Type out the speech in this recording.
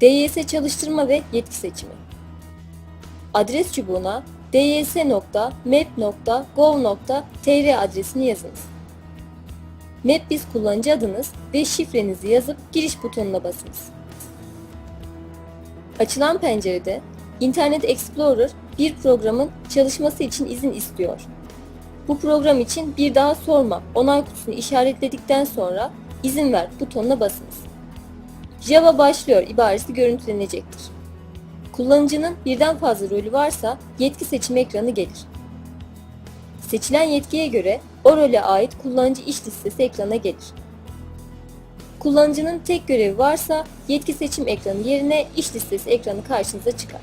DYS çalıştırma ve yetki seçimi. Adres çubuğuna dys.map.gov.tr adresini yazınız. MapBiz kullanıcı adınız ve şifrenizi yazıp giriş butonuna basınız. Açılan pencerede Internet Explorer bir programın çalışması için izin istiyor. Bu program için bir daha sorma onay kutusunu işaretledikten sonra izin ver butonuna basınız. Java başlıyor ibaresi görüntülenecektir. Kullanıcının birden fazla rolü varsa yetki seçimi ekranı gelir. Seçilen yetkiye göre o role ait kullanıcı iş listesi ekrana gelir. Kullanıcının tek görevi varsa yetki seçim ekranı yerine iş listesi ekranı karşınıza çıkar.